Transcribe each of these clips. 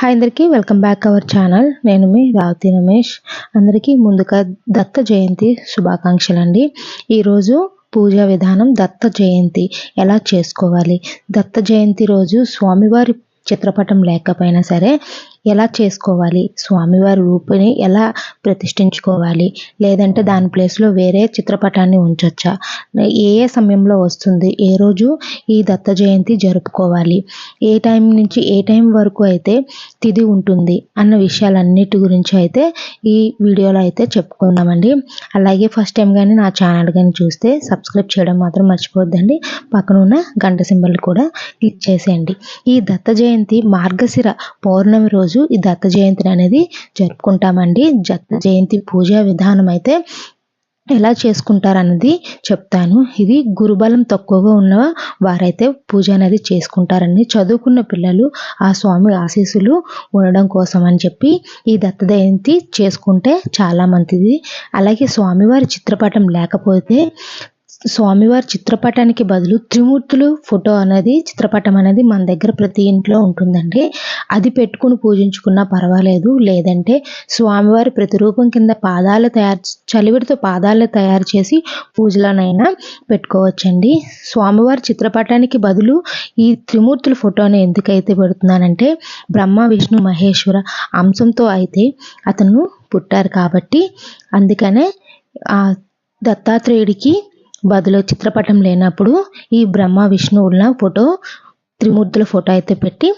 Hi అందరికీ welcome back our channel నేను మీ రావతి రమేష్. అందరికీ ముందుగా దత్త జయంతి శుభాకాంక్షలు అండి ఈరోజు పూజా విధానం దత్త జయంతి. ఎలా చేసుకోవాలి? దత్త జయంతి రోజు స్వామివారి చిత్రపటం లేకపోయినా సరే ఎలా చేసుకోవాలి? స్వామివారి రూపుని ఎలా ప్రతిష్ఠించుకోవాలి? లేదంటే దాని ప్లేస్లో వేరే చిత్రపటాన్ని ఉంచొచ్చా? ఏ ఏ సమయంలో వస్తుంది? ఏ రోజు ఈ దత్త జయంతి జరుపుకోవాలి? ఏ టైం నుంచి ఏ టైం వరకు అయితే తిది ఉంటుంది? అన్న విషయాలన్నిటి గురించి అయితే ఈ వీడియోలో అయితే చెప్పుకుందామండి. అలాగే ఫస్ట్ టైం కానీ నా ఛానల్ కానీ చూస్తే సబ్స్క్రైబ్ చేయడం మాత్రం మర్చిపోద్దండి పక్కన ఉన్న గంట సింబల్ కూడా క్లిక్ చేసేయండి. ఈ దత్త జయంతి మార్గశిర పౌర్ణమి రోజు రోజు ఈ దత్త జయంతిని అనేది జరుపుకుంటామండి. దత్త జయంతి పూజా విధానం అయితే ఎలా చేసుకుంటారన్నది చెప్తాను. ఇది గురుబలం తక్కువగా ఉన్న వారైతే పూజ అనేది చేసుకుంటారని చదువుకున్న పిల్లలు ఆ స్వామి ఆశీస్సులు ఉండడం కోసం అని చెప్పి ఈ దత్త జయంతి చేసుకుంటే చాలా మంచిది. అలాగే స్వామివారి చిత్రపటం లేకపోతే స్వామివారి చిత్రపటానికి బదులు త్రిమూర్తులు ఫోటో అనేది చిత్రపటం అనేది మన దగ్గర ప్రతి ఇంట్లో ఉంటుందండి. అది పెట్టుకుని పూజించుకున్నా పర్వాలేదు. లేదంటే స్వామివారి ప్రతిరూపం కింద పాదాలు తయారు చలివిడితో పాదాలు తయారు చేసి పూజలనైనా పెట్టుకోవచ్చండి. స్వామివారి చిత్రపటానికి బదులు ఈ త్రిమూర్తుల ఫోటోని ఎందుకైతే పెడుతున్నానంటే బ్రహ్మ విష్ణు మహేశ్వర అంశంతో అయితే అతను పుట్టారు కాబట్టి అందుకనే ఆ దత్తాత్రేయుడికి బదులు చిత్రపటం లేనప్పుడు ఈ బ్రహ్మ విష్ణువుల ఫోటో త్రిమూర్తుల ఫోటో అయితే పెట్టి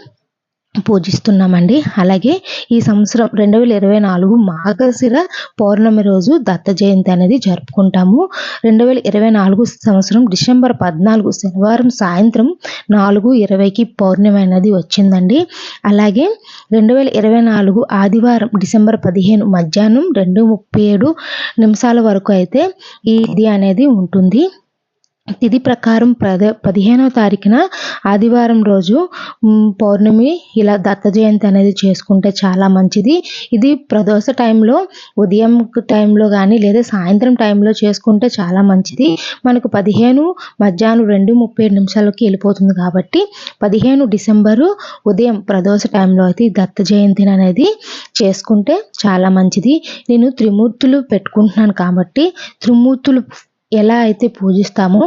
పూజిస్తున్నామండి. అలాగే ఈ సంవత్సరం రెండు వేల ఇరవై నాలుగు మాఘశిర పౌర్ణమి రోజు దత్త జయంతి అనేది జరుపుకుంటాము. రెండు వేల ఇరవై నాలుగు సంవత్సరం డిసెంబర్ పద్నాలుగు శనివారం సాయంత్రం నాలుగు ఇరవైకి పౌర్ణమి అనేది వచ్చిందండి. అలాగే రెండు వేల ఇరవై నాలుగు ఆదివారం డిసెంబర్ పదిహేను మధ్యాహ్నం రెండు ముప్పై ఏడు నిమిషాల వరకు అయితే ఈ ఇది అనేది ఉంటుంది. తిథి ప్రకారం పద పదిహేనవ తారీఖున ఆదివారం రోజు పౌర్ణమి ఇలా దత్త జయంతి అనేది చేసుకుంటే చాలా మంచిది. ఇది ప్రదోష టైంలో ఉదయం టైంలో కానీ లేదా సాయంత్రం టైంలో చేసుకుంటే చాలా మంచిది. మనకు పదిహేను మధ్యాహ్నం రెండు ముప్పై నిమిషాలకి వెళ్ళిపోతుంది కాబట్టి పదిహేను డిసెంబరు ఉదయం ప్రదోష టైంలో అయితే దత్త జయంతిని అనేది చేసుకుంటే చాలా మంచిది. నేను త్రిమూర్తులు పెట్టుకుంటున్నాను కాబట్టి త్రిమూర్తులు ఎలా అయితే పూజిస్తామో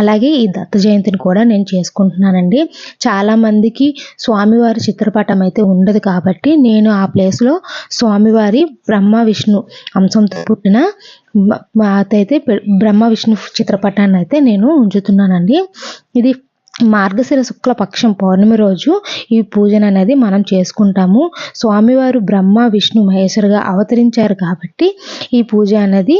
అలాగే ఈ దత్త జయంతిని కూడా నేను చేసుకుంటున్నానండి. చాలామందికి స్వామివారి చిత్రపటం అయితే ఉండదు కాబట్టి నేను ఆ ప్లేస్లో స్వామివారి బ్రహ్మ విష్ణు అంశంతో పుట్టిన అయితే బ్రహ్మ విష్ణు చిత్రపటాన్ని అయితే నేను ఉంచుతున్నానండి. ఇది మార్గశిర శుక్ల పక్షం పౌర్ణమి రోజు ఈ పూజను అనేది మనం చేసుకుంటాము. స్వామివారు బ్రహ్మ విష్ణు మహేశ్వరుగా అవతరించారు కాబట్టి ఈ పూజ అనేది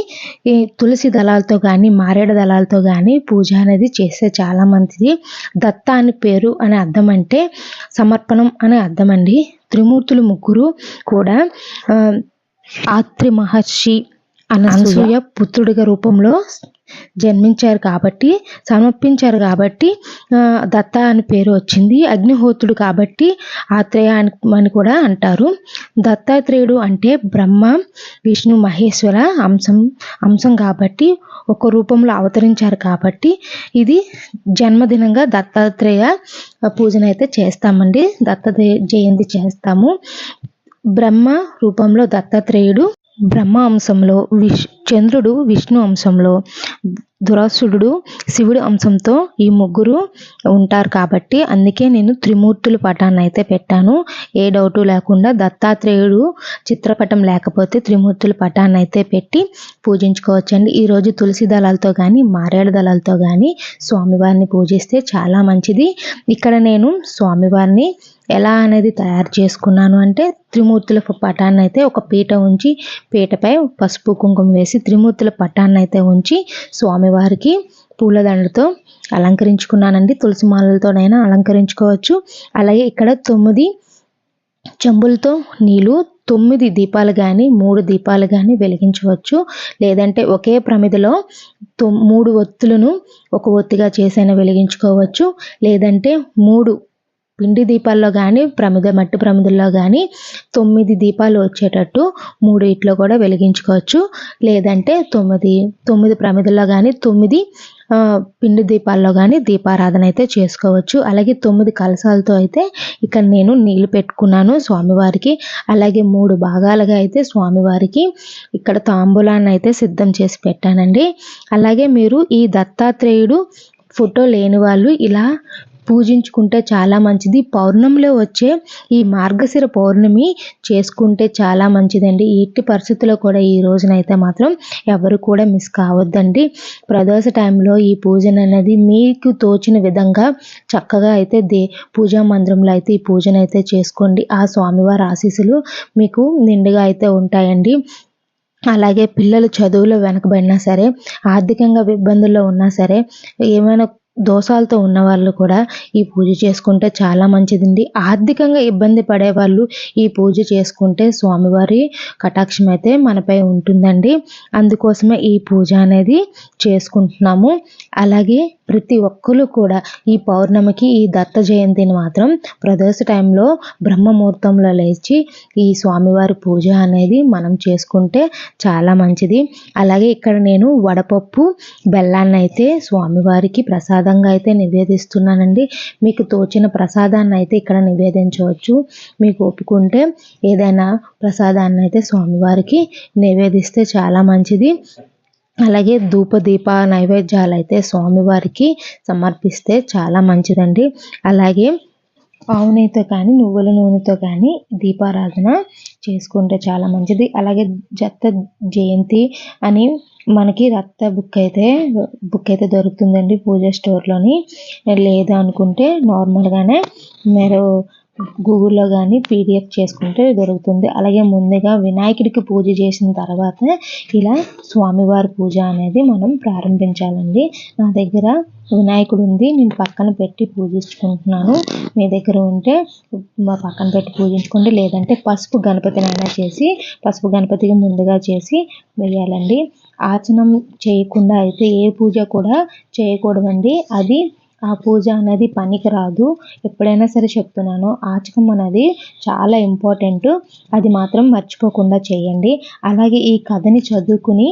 ఈ తులసి దళాలతో కానీ మారేడు దళాలతో కానీ పూజ అనేది చేస్తే చాలా మంచిది దత్త అని పేరు అనే అర్థం అంటే సమర్పణం అనే అర్థం అండి. త్రిమూర్తులు ముగ్గురు కూడా ఆత్రి మహర్షి అనసూయ. పుత్రుడిగా రూపంలో జన్మించారు కాబట్టి సమర్పించారు కాబట్టి దత్త అని పేరు వచ్చింది అగ్నిహోత్రుడు కాబట్టి ఆత్రేయ అని కూడా అంటారు. దత్తాత్రేయుడు అంటే బ్రహ్మ విష్ణు మహేశ్వర అంశం అంశం కాబట్టి ఒక రూపంలో అవతరించారు కాబట్టి ఇది జన్మదినంగా దత్తాత్రేయ పూజన అయితే చేస్తామండి. దత్త జయంతి చేస్తాము. బ్రహ్మ రూపంలో దత్తాత్రేయుడు బ్రహ్మ అంశంలో విష్ చంద్రుడు విష్ణు అంశంలో దురాసుడు శివుడి అంశంతో ఈ ముగ్గురు ఉంటారు కాబట్టి అందుకే నేను త్రిమూర్తుల పటాన్ని అయితే పెట్టాను. ఏ డౌటు లేకుండా దత్తాత్రేయుడు చిత్రపటం లేకపోతే త్రిమూర్తుల పటాన్ని అయితే పెట్టి పూజించుకోవచ్చండి. ఈరోజు తులసి దళాలతో కానీ మారేడు దళాలతో కానీ స్వామివారిని పూజిస్తే చాలా మంచిది. ఇక్కడ నేను స్వామివారిని ఎలా అనేది తయారు చేసుకున్నాను అంటే త్రిమూర్తుల పటాన్ని అయితే ఒక పీట ఉంచి పీటపై పసుపు కుంకుమ వేసి త్రిమూర్తుల పటాన్ని అయితే ఉంచి స్వామివారికి పూలదండలతో అలంకరించుకున్నానండి. తులసి మాలలతోనైనా అలంకరించుకోవచ్చు. అలాగే ఇక్కడ తొమ్మిది చెంబులతో నీళ్ళు తొమ్మిది దీపాలు కానీ మూడు దీపాలు కానీ వెలిగించవచ్చు. లేదంటే ఒకే ప్రమిదలో మూడు ఒత్తులను ఒక ఒత్తిగా చేసైనా వెలిగించుకోవచ్చు. లేదంటే మూడు పిండి దీపాల్లో కానీ ప్రమిద మట్టి ప్రమిదల్లో కానీ తొమ్మిది దీపాలు వచ్చేటట్టు మూడు ఇట్లో కూడా వెలిగించుకోవచ్చు. లేదంటే తొమ్మిది తొమ్మిది ప్రమిదల్లో కానీ తొమ్మిది పిండి దీపాల్లో కానీ దీపారాధన అయితే చేసుకోవచ్చు. అలాగే తొమ్మిది కలశాలతో అయితే ఇక్కడ నేను నీళ్ళు పెట్టుకున్నాను స్వామివారికి. అలాగే మూడు భాగాలుగా అయితే స్వామివారికి ఇక్కడ తాంబూలాన్ని అయితే సిద్ధం చేసి పెట్టానండి. అలాగే మీరు ఈ దత్తాత్రేయుడు ఫోటో లేని వాళ్ళు ఇలా పూజించుకుంటే చాలా మంచిది. పౌర్ణమిలో వచ్చే ఈ మార్గశిర పౌర్ణమి చేసుకుంటే చాలా మంచిదండి. ఎట్టి పరిస్థితుల్లో కూడా ఈ రోజునైతే మాత్రం ఎవరు కూడా మిస్ కావద్దండి. ప్రదోష టైంలో ఈ పూజన అనేది మీకు తోచిన విధంగా చక్కగా అయితే దే పూజా మందిరంలో అయితే ఈ పూజను అయితే చేసుకోండి. ఆ స్వామివారి ఆశీస్సులు మీకు నిండుగా అయితే ఉంటాయండి. అలాగే పిల్లలు చదువులో వెనకబడినా సరే ఆర్థికంగా ఇబ్బందుల్లో ఉన్నా సరే ఏమైనా దోషాలతో ఉన్నవాళ్ళు కూడా ఈ పూజ చేసుకుంటే చాలా మంచిదండి. ఆర్థికంగా ఇబ్బంది పడేవాళ్ళు ఈ పూజ చేసుకుంటే స్వామివారి కటాక్షం అయితే మనపై ఉంటుందండి. అందుకోసమే ఈ పూజ అనేది చేసుకుంటున్నాము. అలాగే ప్రతి ఒక్కరు కూడా ఈ పౌర్ణమికి ఈ దత్త జయంతిని మాత్రం ప్రదోష టైంలో బ్రహ్మముహూర్తంలో లేచి ఈ స్వామివారి పూజ అనేది మనం చేసుకుంటే చాలా మంచిది. అలాగే ఇక్కడ నేను వడపప్పు బెల్లాన్ని అయితే స్వామివారికి ప్రసాదంగా అయితే నివేదిస్తున్నానండి. మీకు తోచిన ప్రసాదాన్ని అయితే ఇక్కడ నివేదించవచ్చు. మీకు ఒప్పుకుంటే ఏదైనా ప్రసాదాన్ని అయితే స్వామివారికి నివేదిస్తే చాలా మంచిది. అలాగే ధూప దీప నైవేద్యాలు అయితే స్వామివారికి సమర్పిస్తే చాలా మంచిదండి. అలాగే ఆవు నెయ్యితో కానీ నువ్వుల నూనెతో కానీ దీపారాధన చేసుకుంటే చాలా మంచిది. అలాగే జత్త జయంతి అని మనకి రక్త బుక్ అయితే బుక్ అయితే దొరుకుతుందండి పూజ స్టోర్లోని. లేదా అనుకుంటే నార్మల్గానే మీరు గూగుల్లో కానీ పీడిఎఫ్ చేసుకుంటే దొరుకుతుంది. అలాగే ముందుగా వినాయకుడికి పూజ చేసిన తర్వాత ఇలా స్వామివారి పూజ అనేది మనం ప్రారంభించాలండి. నా దగ్గర వినాయకుడు ఉంది. నేను పక్కన పెట్టి పూజించుకుంటున్నాను. మీ దగ్గర ఉంటే మా పక్కన పెట్టి పూజించుకోండి. లేదంటే పసుపు గణపతినైనా చేసి పసుపు గణపతికి ముందుగా చేసి వేయాలండి. ఆచనం చేయకుండా అయితే ఏ పూజ కూడా చేయకూడదండి. అది ఆ పూజ అనేది పనికి రాదు ఎప్పుడైనా సరే చెప్తున్నాను ఆచకం అనేది చాలా ఇంపార్టెంట్. అది మాత్రం మర్చిపోకుండా చేయండి. అలాగే ఈ కథని చదువుకుని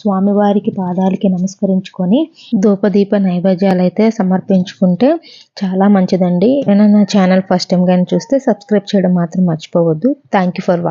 స్వామివారికి పాదాలకి నమస్కరించుకొని ధూపదీప నైవేద్యాలు అయితే సమర్పించుకుంటే చాలా మంచిదండి. ఏమైనా నా ఛానల్ ఫస్ట్ టైం కానీ చూస్తే సబ్స్క్రైబ్ చేయడం మాత్రం మర్చిపోవద్దు. Thank you for